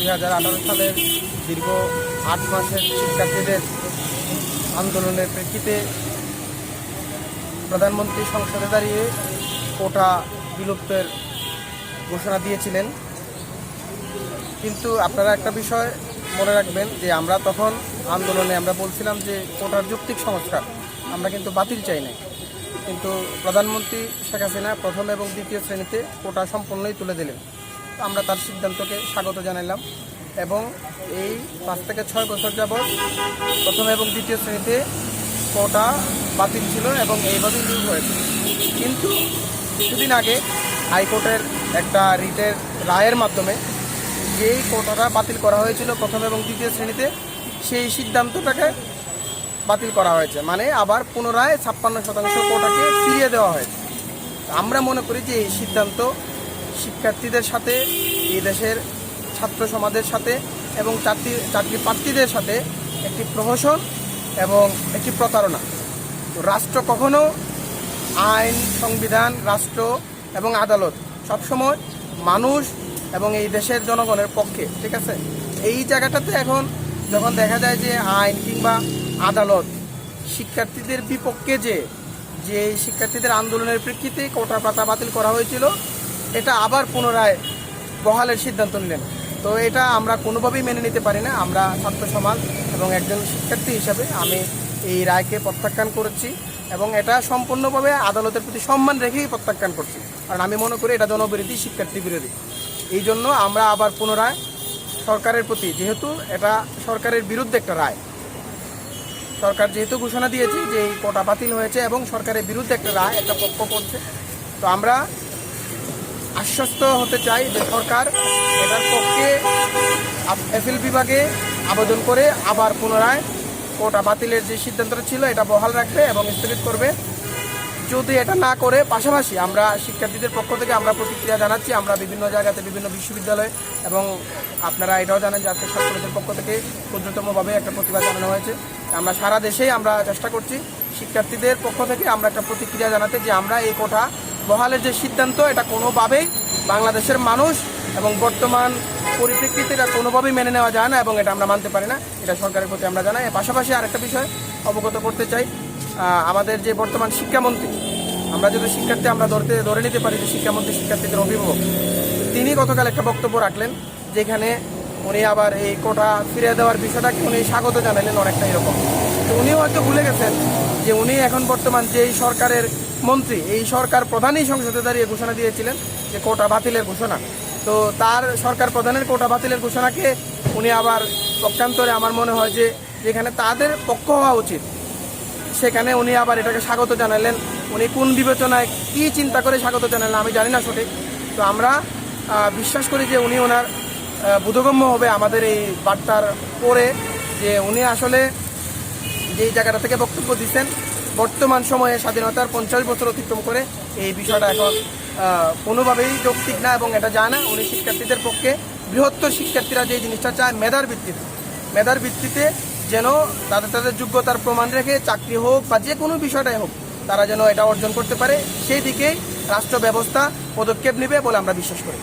দুই হাজার আঠারো সালের দীর্ঘ আট মাসের শিক্ষার্থীদের আন্দোলনের প্রেক্ষিতে প্রধানমন্ত্রী সংসদে দাঁড়িয়ে কোটা বিলুপ্তের ঘোষণা দিয়েছিলেন। কিন্তু আপনারা একটা বিষয় মনে রাখবেন যে আমরা তখন আন্দোলনে আমরা বলছিলাম যে কোটার যৌক্তিক সংস্কার আমরা কিন্তু বাতিল চাই না কিন্তু প্রধানমন্ত্রী শেখ হাসিনা প্রথম এবং দ্বিতীয় শ্রেণীতে কোটা সম্পূর্ণই তুলে দিলেন। আমরা তার সিদ্ধান্তকে স্বাগত জানালাম এবং এই পাঁচ থেকে ছয় বছর যাবৎ প্রথম এবং দ্বিতীয় শ্রেণীতে কোটা বাতিল ছিল এবং এইভাবেই নিয়োগ হয়েছে। কিন্তু কিছুদিন আগে হাইকোর্টের একটা রিটের রায়ের মাধ্যমে যেই কোটাটা বাতিল করা হয়েছিল প্রথম এবং দ্বিতীয় শ্রেণীতে, সেই সিদ্ধান্তটাকে বাতিল করা হয়েছে। মানে আবার পুনরায় ছাপ্পান্ন শতাংশ কোটাকে ফিরিয়ে দেওয়া হয়েছে। আমরা মনে করি যে এই সিদ্ধান্ত শিক্ষার্থীদের সাথে এই দেশের ছাত্র সমাজের সাথে এবং চাকরি চাকরি প্রার্থীদের সাথে একটি প্রহসন এবং একটি প্রতারণা। রাষ্ট্র কখনো আইন, সংবিধান, রাষ্ট্র এবং আদালত সবসময় মানুষ এবং এই দেশের জনগণের পক্ষে, ঠিক আছে? এই জায়গাটাতে এখন যখন দেখা যায় যে আইন কিংবা আদালত শিক্ষার্থীদের বিপক্ষে যে যে শিক্ষার্থীদের আন্দোলনের প্রেক্ষিতে কোটা পাতা বাতিল করা হয়েছিল এটা আবার পুনরায় বহালের সিদ্ধান্ত নিলেন। তো এটা আমরা কোনোভাবেই মেনে নিতে পারি না। আমরা ছাত্র সমাজ এবং একজন শিক্ষার্থী হিসাবে আমি এই রায়কে প্রত্যাখ্যান করেছি এবং এটা সম্পূর্ণভাবে আদালতের প্রতি সম্মান রেখেই প্রত্যাখ্যান করছি। কারণ আমি মনে করি এটা জনবিরোধী, শিক্ষার্থী বিরোধী। এই জন্য আমরা আবার পুনরায় সরকারের প্রতি, যেহেতু এটা সরকারের বিরুদ্ধে একটা রায়, সরকার যেহেতু ঘোষণা দিয়েছে যে এই কোটা বাতিল হয়েছে এবং সরকারের বিরুদ্ধে একটা রায়, একটা পক্ষ করছে। তো আমরা আশ্বস্ত হতে চাই যে সরকার এটার পক্ষে এফএল বিভাগে আবেদন করে আবার পুনরায় কোটা বাতিলের যে সিদ্ধান্তটা ছিল, এটা বহাল রাখবে এবং স্থগিত করবে। যদি এটা না করে, পাশাপাশি আমরা শিক্ষার্থীদের পক্ষ থেকে আমরা প্রতিক্রিয়া জানাচ্ছি, আমরা বিভিন্ন জায়গাতে বিভিন্ন বিশ্ববিদ্যালয় এবং আপনারা এটাও জানেন যে আজকে পক্ষ থেকে ক্ষুদ্রতমভাবে একটা প্রতিবাদ জানানো হয়েছে। আমরা সারা দেশেই আমরা চেষ্টা করছি শিক্ষার্থীদের পক্ষ থেকে আমরা একটা প্রতিক্রিয়া জানাতে যে আমরা এই কোটা বহালের যে সিদ্ধান্ত, এটা কোনোভাবেই বাংলাদেশের মানুষ এবং বর্তমান পরিপ্রেক্ষিতে এটা কোনোভাবেই মেনে নেওয়া যায় না এবং এটা আমরা মানতে পারি না। এটা সরকারের প্রতি আমরা জানাই। পাশাপাশি আরেকটা বিষয় অবগত করতে চাই। আমাদের যে বর্তমান শিক্ষামন্ত্রী, আমরা যদি শিক্ষার্থী আমরা ধরতে, ধরে নিতে পারি যে শিক্ষামন্ত্রী শিক্ষার্থীদের অভিভাবক, তিনি গতকাল একটা বক্তব্য রাখলেন যেখানে উনি আবার এই কোটা ফিরে দেওয়ার বিষয়টাকে উনি স্বাগত জানালেন অনেকটা এরকম। তো উনিও হয়তো ভুলে গেছেন যে উনি এখন বর্তমান যেই সরকারের মন্ত্রী, এই সরকার প্রধানই সংসদে দাঁড়িয়ে ঘোষণা দিয়েছিলেন যে কোটা বাতিলের ঘোষণা। তো তার সরকার প্রধানের কোটা বাতিলের ঘোষণাকে উনি আবার পক্ষান্তরে আমার মনে হয় যে যেখানে তাদের পক্ষ হওয়া উচিত, সেখানে উনি আবার এটাকে স্বাগত জানালেন। উনি কোন বিবেচনায় কি চিন্তা করে স্বাগত জানালেন আমি জানি না সঠিক। তো আমরা বিশ্বাস করি যে উনি ওনার বোধগম্য হবে আমাদের এই বার্তার পরে যে উনি আসলে যেই জায়গাটা থেকে বক্তব্য দিচ্ছেন বর্তমান সময়ে স্বাধীনতার পঞ্চাশ বছর অতিক্রম করে এই বিষয়টা এখন কোনোভাবেই যৌক্তিক না এবং এটা যায় না। উনি শিক্ষার্থীদের পক্ষে বৃহত্তর শিক্ষার্থীরা যে জিনিসটা চায় মেধার ভিত্তিতে। মেধার ভিত্তিতে যেন তাদের তাদের যোগ্যতার প্রমাণ রেখে চাকরি হোক বা যে কোনো বিষয়টাই হোক, তারা যেন এটা অর্জন করতে পারে। সেই দিকেই রাষ্ট্র ব্যবস্থা পদক্ষেপ নেবে বলে আমরা বিশ্বাস করি।